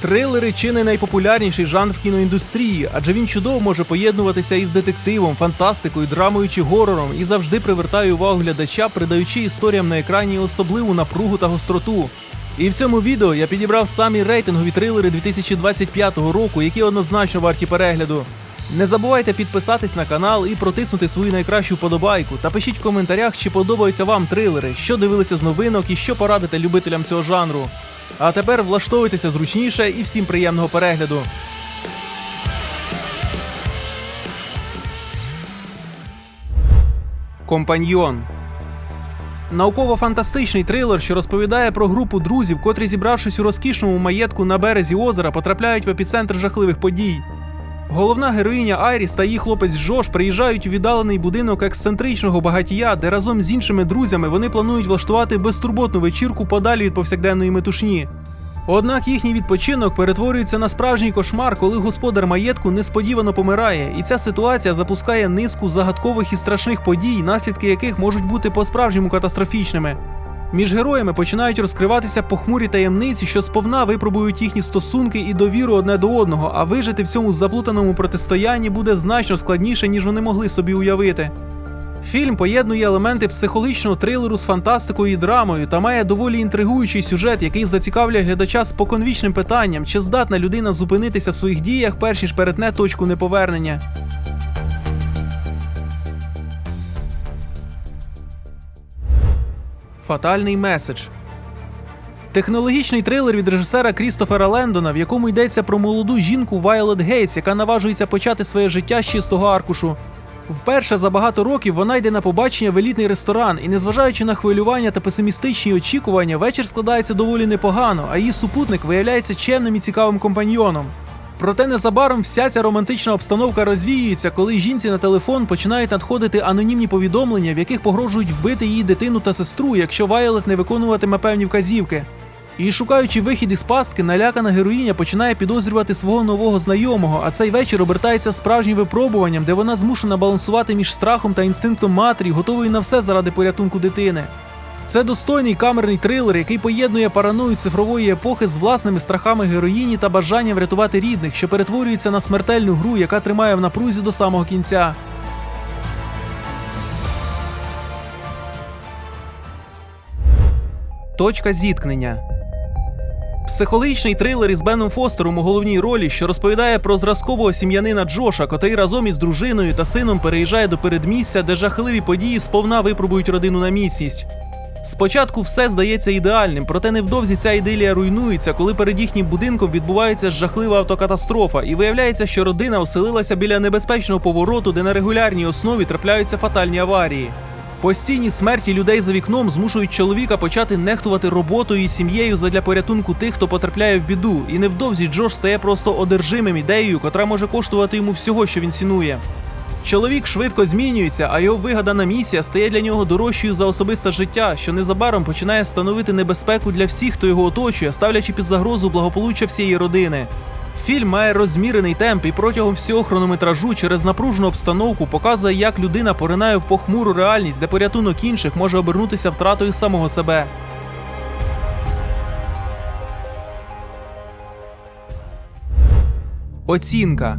Трилери чи не найпопулярніший жанр в кіноіндустрії, адже він чудово може поєднуватися із детективом, фантастикою, драмою чи горором і завжди привертає увагу глядача, придаючи історіям на екрані особливу напругу та гостроту. І в цьому відео я підібрав самі рейтингові трилери 2025 року, які однозначно варті перегляду. Не забувайте підписатись на канал і протиснути свою найкращу вподобайку та пишіть в коментарях, чи подобаються вам трилери, що дивилися з новинок і що порадите любителям цього жанру. А тепер влаштовуйтеся зручніше і всім приємного перегляду. Компаньйон Науково-фантастичний трилер, що розповідає про групу друзів, котрі, зібравшись у розкішному маєтку на березі озера, потрапляють в епіцентр жахливих подій. Головна героїня Айріс та її хлопець Джош приїжджають у віддалений будинок ексцентричного багатія, де разом з іншими друзями вони планують влаштувати безтурботну вечірку подалі від повсякденної метушні. Однак їхній відпочинок перетворюється на справжній кошмар, коли господар маєтку несподівано помирає, і ця ситуація запускає низку загадкових і страшних подій, наслідки яких можуть бути по-справжньому катастрофічними. Між героями починають розкриватися похмурі таємниці, що сповна випробують їхні стосунки і довіру одне до одного, а вижити в цьому заплутаному протистоянні буде значно складніше, ніж вони могли собі уявити. Фільм поєднує елементи психологічного трилеру з фантастикою і драмою та має доволі інтригуючий сюжет, який зацікавлює глядача споконвічним питанням, чи здатна людина зупинитися в своїх діях, перш ніж перетне точку неповернення. Фатальний меседж. Технологічний трилер від режисера Крістофера Лендона, в якому йдеться про молоду жінку Вайолет Гейтс, яка наважується почати своє життя з чистого аркушу. Вперше за багато років вона йде на побачення в елітний ресторан, і незважаючи на хвилювання та песимістичні очікування, вечір складається доволі непогано, а її супутник виявляється чемним і цікавим компаньйоном. Проте незабаром вся ця романтична обстановка розвіюється, коли жінці на телефон починають надходити анонімні повідомлення, в яких погрожують вбити її дитину та сестру, якщо Вайолет не виконуватиме певні вказівки. І шукаючи вихід із пастки, налякана героїня починає підозрювати свого нового знайомого, а цей вечір обертається справжнім випробуванням, де вона змушена балансувати між страхом та інстинктом матері, готової на все заради порятунку дитини. Це достойний камерний трилер, який поєднує параною цифрової епохи з власними страхами героїні та бажанням врятувати рідних, що перетворюється на смертельну гру, яка тримає в напрузі до самого кінця. Точка зіткнення. Психологічний трилер із Беном Фостером у головній ролі, що розповідає про зразкового сім'янина Джоша, котрий разом із дружиною та сином переїжджає до передмістя, де жахливі події сповна випробують родину на міцність. Спочатку все здається ідеальним, проте невдовзі ця ідилія руйнується, коли перед їхнім будинком відбувається жахлива автокатастрофа, і виявляється, що родина оселилася біля небезпечного повороту, де на регулярній основі трапляються фатальні аварії. Постійні смерті людей за вікном змушують чоловіка почати нехтувати роботою і сім'єю задля порятунку тих, хто потрапляє в біду, і невдовзі Джош стає просто одержимим ідеєю, котра може коштувати йому всього, що він цінує. Чоловік швидко змінюється, а його вигадана місія стає для нього дорожчою за особисте життя, що незабаром починає становити небезпеку для всіх, хто його оточує, ставлячи під загрозу благополуччя всієї родини. Фільм має розмірений темп і протягом всього хронометражу через напружену обстановку показує, як людина поринає в похмуру реальність, де порятунок інших може обернутися втратою самого себе. Оцінка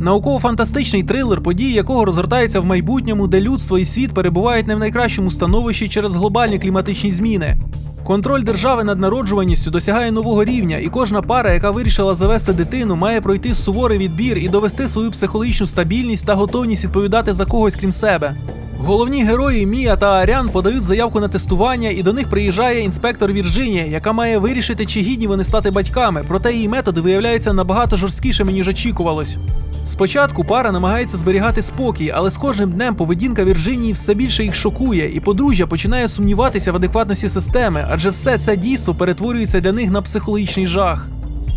Науково-фантастичний трилер, події якого розгортаються в майбутньому, де людство і світ перебувають не в найкращому становищі через глобальні кліматичні зміни. Контроль держави над народжуваністю досягає нового рівня, і кожна пара, яка вирішила завести дитину, має пройти суворий відбір і довести свою психологічну стабільність та готовність відповідати за когось крім себе. Головні герої Мія та Арян подають заявку на тестування, і до них приїжджає інспектор Вірджинія, яка має вирішити, чи гідні вони стати батьками, проте її методи виявляються набагато жорсткішими, ніж очікувалось. Спочатку пара намагається зберігати спокій, але з кожним днем поведінка Вірджинії все більше їх шокує, і подружжя починає сумніватися в адекватності системи, адже все це дійство перетворюється для них на психологічний жах.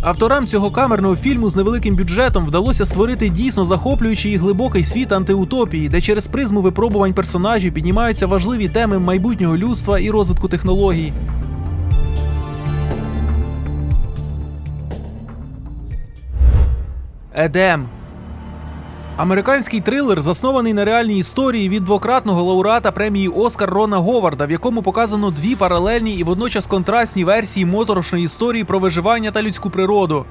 Авторам цього камерного фільму з невеликим бюджетом вдалося створити дійсно захоплюючий і глибокий світ антиутопії, де через призму випробувань персонажів піднімаються важливі теми майбутнього людства і розвитку технологій. Едем Американський трилер заснований на реальній історії від двократного лауреата премії Оскар Рона Говарда, в якому показано дві паралельні і водночас контрастні версії моторошної історії про виживання та людську природу.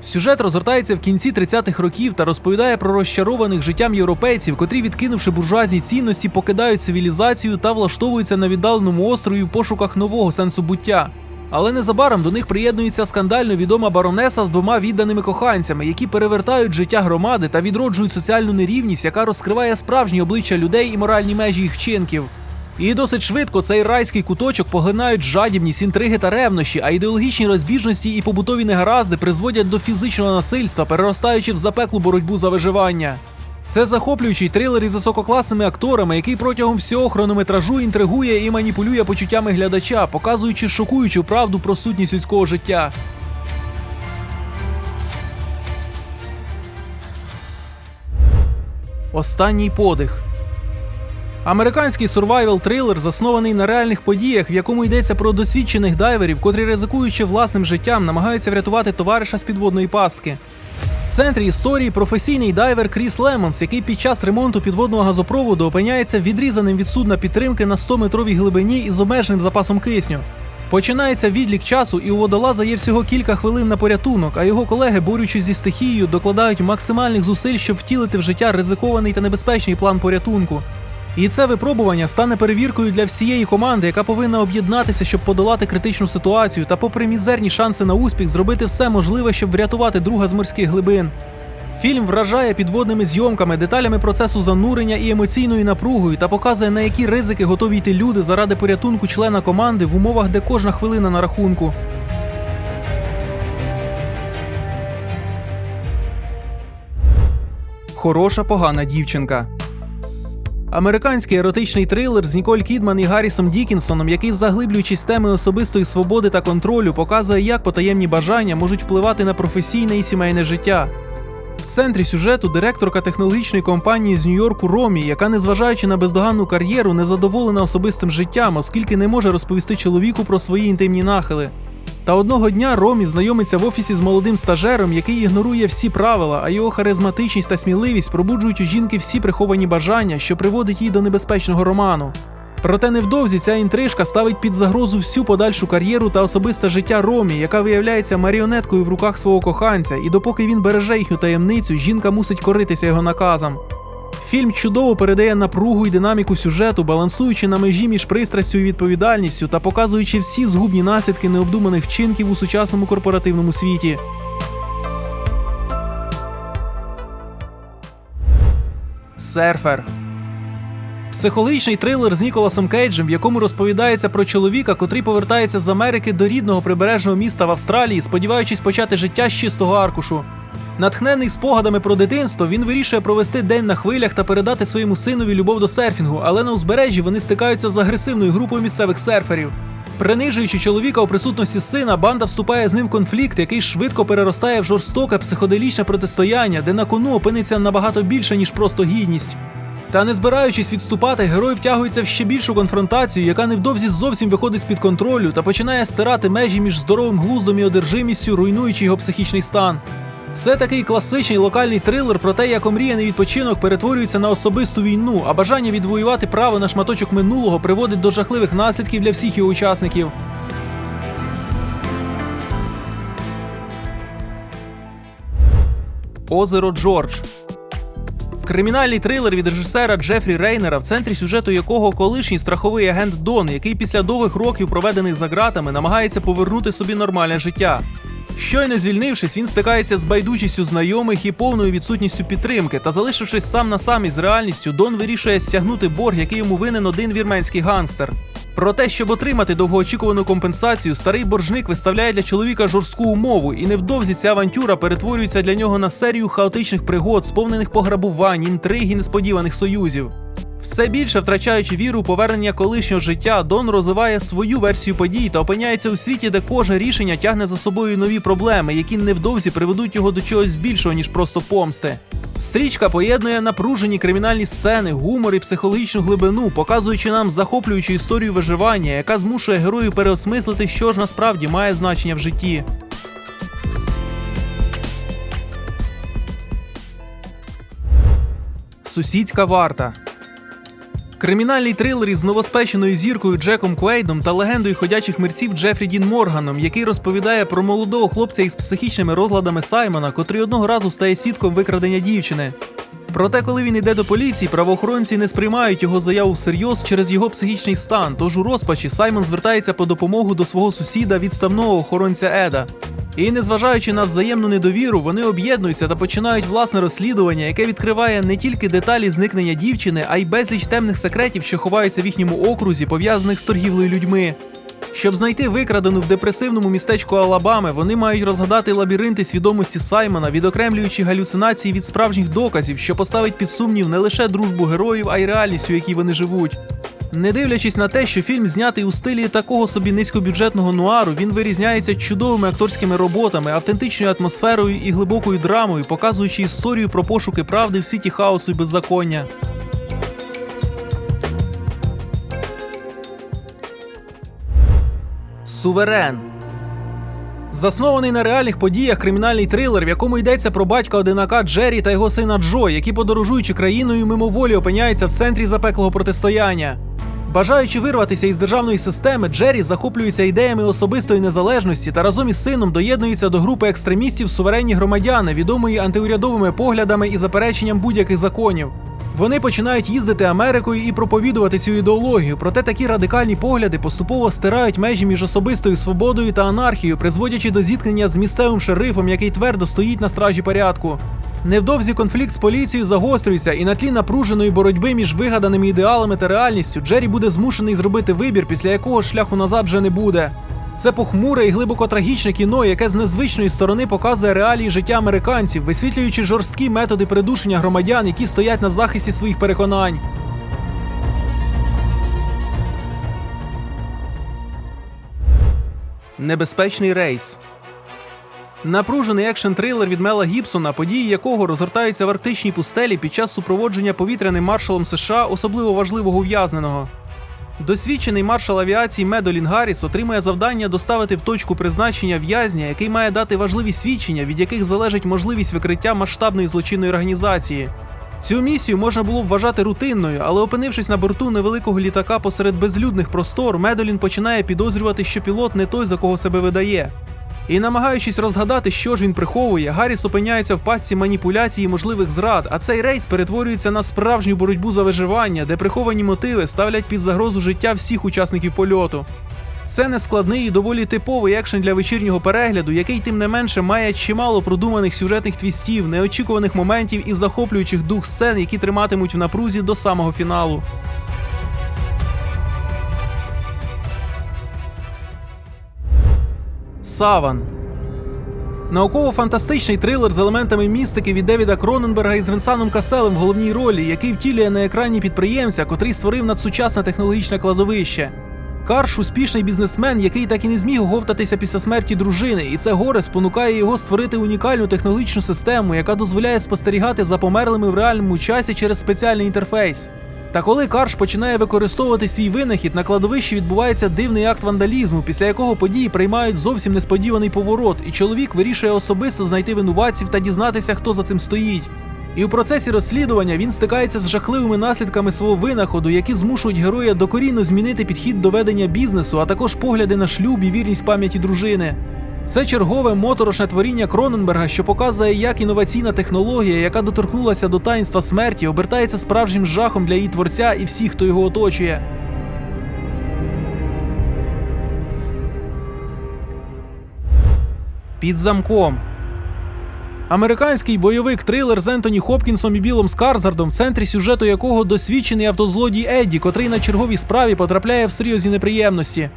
Сюжет розгортається в кінці 30-х років та розповідає про розчарованих життям європейців, котрі, відкинувши буржуазні цінності, покидають цивілізацію та влаштовуються на віддаленому острові в пошуках нового сенсу буття. Але незабаром до них приєднується скандально відома баронеса з двома відданими коханцями, які перевертають життя громади та відроджують соціальну нерівність, яка розкриває справжні обличчя людей і моральні межі їх вчинків. І досить швидко цей райський куточок поглинають жадібність, інтриги та ревнощі, а ідеологічні розбіжності і побутові негаразди призводять до фізичного насильства, переростаючи в запеклу боротьбу за виживання. Це захоплюючий трилер із висококласними акторами, який протягом всього хронометражу інтригує і маніпулює почуттями глядача, показуючи шокуючу правду про сутність людського життя. Останній подих. Американський сурвайвел трилер заснований на реальних подіях, в якому йдеться про досвідчених дайверів, котрі ризикуючи власним життям, намагаються врятувати товариша з підводної пастки. Центрі історії професійний дайвер Кріс Лемонс, який під час ремонту підводного газопроводу опиняється відрізаним від судна підтримки на 100-метровій глибині із обмеженим запасом кисню. Починається відлік часу, і у водолаза є всього кілька хвилин на порятунок, а його колеги, борючись зі стихією, докладають максимальних зусиль, щоб втілити в життя ризикований та небезпечний план порятунку. І це випробування стане перевіркою для всієї команди, яка повинна об'єднатися, щоб подолати критичну ситуацію та, попри мізерні шанси на успіх, зробити все можливе, щоб врятувати друга з морських глибин. Фільм вражає підводними зйомками, деталями процесу занурення і емоційною напругою та показує, на які ризики готові йти люди заради порятунку члена команди в умовах, де кожна хвилина на рахунку. Хороша погана дівчинка. Американський еротичний трилер з Ніколь Кідман і Гаррісом Дікінсоном, який, заглиблюючись теми особистої свободи та контролю, показує, як потаємні бажання можуть впливати на професійне і сімейне життя. Центрі сюжету директорка технологічної компанії з Нью-Йорку Ромі, яка, незважаючи на бездоганну кар'єру, не задоволена особистим життям, оскільки не може розповісти чоловіку про свої інтимні нахили. Та одного дня Ромі знайомиться в офісі з молодим стажером, який ігнорує всі правила, а його харизматичність та сміливість пробуджують у жінки всі приховані бажання, що приводить її до небезпечного роману. Проте невдовзі ця інтрижка ставить під загрозу всю подальшу кар'єру та особисте життя Ромі, яка виявляється маріонеткою в руках свого коханця, і допоки він береже їхню таємницю, жінка мусить коритися його наказам. Фільм чудово передає напругу і динаміку сюжету, балансуючи на межі між пристрастю і відповідальністю та показуючи всі згубні наслідки необдуманих вчинків у сучасному корпоративному світі. Серфер. Психологічний трилер з Ніколасом Кейджем, в якому розповідається про чоловіка, котрий повертається з Америки до рідного прибережного міста в Австралії, сподіваючись почати життя з чистого аркушу. Натхнений спогадами про дитинство, він вирішує провести день на хвилях та передати своєму синові любов до серфінгу, але на узбережжі вони стикаються з агресивною групою місцевих серферів. Принижуючи чоловіка у присутності сина, банда вступає з ним в конфлікт, який швидко переростає в жорстоке психоделічне протистояння, де на кону опиниться набагато більше, ніж просто гідність. Та не збираючись відступати, герой втягується в ще більшу конфронтацію, яка невдовзі зовсім виходить з-під контролю та починає стирати межі між здоровим глуздом і одержимістю, руйнуючи його психічний стан. Це такий класичний локальний трилер про те, як омріяний відпочинок перетворюється на особисту війну, а бажання відвоювати право на шматочок минулого приводить до жахливих наслідків для всіх його учасників. Озеро Джордж. Кримінальний трилер від режисера Джефрі Рейнера, в центрі сюжету якого колишній страховий агент Дон, який після довгих років, проведених за ґратами, намагається повернути собі нормальне життя. Щойно звільнившись, він стикається з байдужістю знайомих і повною відсутністю підтримки. Та залишившись сам на сам із реальністю, Дон вирішує стягнути борг, який йому винен один вірменський гангстер. Про те, щоб отримати довгоочікувану компенсацію, старий боржник виставляє для чоловіка жорстку умову, і невдовзі ця авантюра перетворюється для нього на серію хаотичних пригод, сповнених пограбувань, інтриг і несподіваних союзів. Все більше втрачаючи віру повернення колишнього життя, Дон розвиває свою версію подій та опиняється у світі, де кожне рішення тягне за собою нові проблеми, які невдовзі приведуть його до чогось більшого, ніж просто помсти. Стрічка поєднує напружені кримінальні сцени, гумор і психологічну глибину, показуючи нам захоплюючу історію виживання, яка змушує героїв переосмислити, що ж насправді має значення в житті. Сусідська варта. Кримінальний трилер із новоспеченою зіркою Джеком Квейдом та легендою ходячих мерців Джефрі Дін Морганом, який розповідає про молодого хлопця із психічними розладами Саймона, котрий одного разу стає свідком викрадення дівчини. Проте, коли він йде до поліції, правоохоронці не сприймають його заяву всерйоз через його психічний стан. Тож у розпачі Саймон звертається по допомогу до свого сусіда, відставного охоронця Еда. І незважаючи на взаємну недовіру, вони об'єднуються та починають власне розслідування, яке відкриває не тільки деталі зникнення дівчини, а й безліч темних секретів, що ховаються в їхньому окрузі, пов'язаних з торгівлею людьми. Щоб знайти викрадену в депресивному містечку Алабами, вони мають розгадати лабіринти свідомості Саймона, відокремлюючи галюцинації від справжніх доказів, що поставить під сумнів не лише дружбу героїв, а й реальність, у якій вони живуть. Не дивлячись на те, що фільм знятий у стилі такого собі низькобюджетного нуару, він вирізняється чудовими акторськими роботами, автентичною атмосферою і глибокою драмою, показуючи історію про пошуки правди в сіті хаосу і беззаконня. Суверен. Заснований на реальних подіях кримінальний трилер, в якому йдеться про батька одинака Джері та його сина Джо, які, подорожуючи країною, мимоволі опиняються в центрі запеклого протистояння. Бажаючи вирватися із державної системи, Джері захоплюється ідеями особистої незалежності та разом із сином доєднується до групи екстремістів суверенні громадяни, відомої антиурядовими поглядами і запереченням будь-яких законів. Вони починають їздити Америкою і проповідувати цю ідеологію, проте такі радикальні погляди поступово стирають межі між особистою свободою та анархією, призводячи до зіткнення з місцевим шерифом, який твердо стоїть на стражі порядку. Невдовзі конфлікт з поліцією загострюється, і на тлі напруженої боротьби між вигаданими ідеалами та реальністю Джері буде змушений зробити вибір, після якого шляху назад вже не буде. Це похмуре і глибоко трагічне кіно, яке з незвичної сторони показує реалії життя американців, висвітлюючи жорсткі методи придушення громадян, які стоять на захисті своїх переконань. Небезпечний рейс. Напружений екшн трилер від Мела Гібсона, події якого розгортаються в арктичній пустелі під час супроводження повітряним маршалом США особливо важливого ув'язненого. Досвідчений маршал авіації Медолін Гарріс отримує завдання доставити в точку призначення в'язня, який має дати важливі свідчення, від яких залежить можливість викриття масштабної злочинної організації. Цю місію можна було б вважати рутинною, але опинившись на борту невеликого літака посеред безлюдних простор, Медолін починає підозрювати, що пілот не той, за кого себе видає. І намагаючись розгадати, що ж він приховує, Гарріс опиняється в пастці маніпуляції можливих зрад, а цей рейс перетворюється на справжню боротьбу за виживання, де приховані мотиви ставлять під загрозу життя всіх учасників польоту. Це нескладний і доволі типовий екшен для вечірнього перегляду, який тим не менше має чимало продуманих сюжетних твістів, неочікуваних моментів і захоплюючих дух сцен, які триматимуть в напрузі до самого фіналу. Саван. Науково-фантастичний трилер з елементами містики від Девіда Кроненберга із Венсаном Каселем в головній ролі, який втілює на екрані підприємця, котрий створив надсучасне технологічне кладовище. Карш успішний бізнесмен, який так і не зміг оговтатися після смерті дружини, і це горе спонукає його створити унікальну технологічну систему, яка дозволяє спостерігати за померлими в реальному часі через спеціальний інтерфейс. Та коли Карш починає використовувати свій винахід, на кладовищі відбувається дивний акт вандалізму, після якого події приймають зовсім несподіваний поворот, і чоловік вирішує особисто знайти винуватців та дізнатися, хто за цим стоїть. І у процесі розслідування він стикається з жахливими наслідками свого винаходу, які змушують героя докорінно змінити підхід до ведення бізнесу, а також погляди на шлюб і вірність пам'яті дружини. Це чергове моторошне творіння Кроненберга, що показує, як інноваційна технологія, яка доторкнулася до таїнства смерті, обертається справжнім жахом для її творця і всіх, хто його оточує. Під замком. Американський бойовик трилер з Ентоні Хопкінсом і Білом Скарзардом, в центрі сюжету якого досвідчений автозлодій Едді, котрий на черговій справі потрапляє в серйозні неприємності.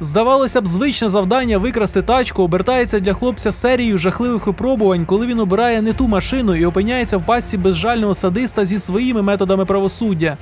Здавалося б, звичне завдання викрасти тачку обертається для хлопця серією жахливих випробувань, коли він обирає не ту машину і опиняється в пастці безжального садиста зі своїми методами правосуддя.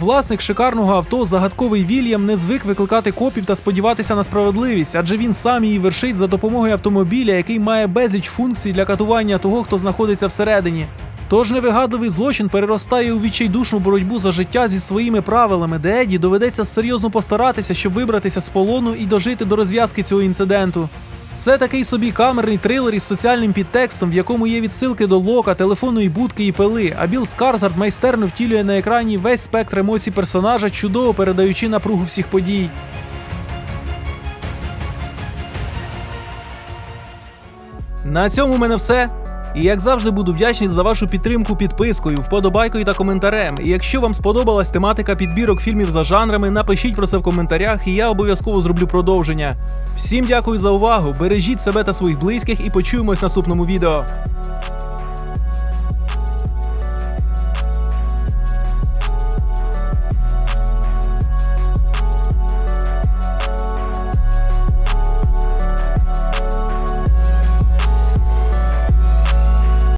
Власник шикарного авто, загадковий Вільям, не звик викликати копів та сподіватися на справедливість, адже він сам її вершить за допомогою автомобіля, який має безліч функцій для катування того, хто знаходиться всередині. Тож невигадливий злочин переростає у відчайдушну боротьбу за життя зі своїми правилами, де Еді доведеться серйозно постаратися, щоб вибратися з полону і дожити до розв'язки цього інциденту. Це такий собі камерний трилер із соціальним підтекстом, в якому є відсилки до лока, телефонної будки і пили. А Біл Скарзард майстерно втілює на екрані весь спектр емоцій персонажа, чудово передаючи напругу всіх подій. На цьому в мене все. І як завжди буду вдячний за вашу підтримку підпискою, вподобайкою та коментарем. І якщо вам сподобалась тематика підбірок фільмів за жанрами, напишіть про це в коментарях, і я обов'язково зроблю продовження. Всім дякую за увагу, бережіть себе та своїх близьких і почуємось в наступному відео.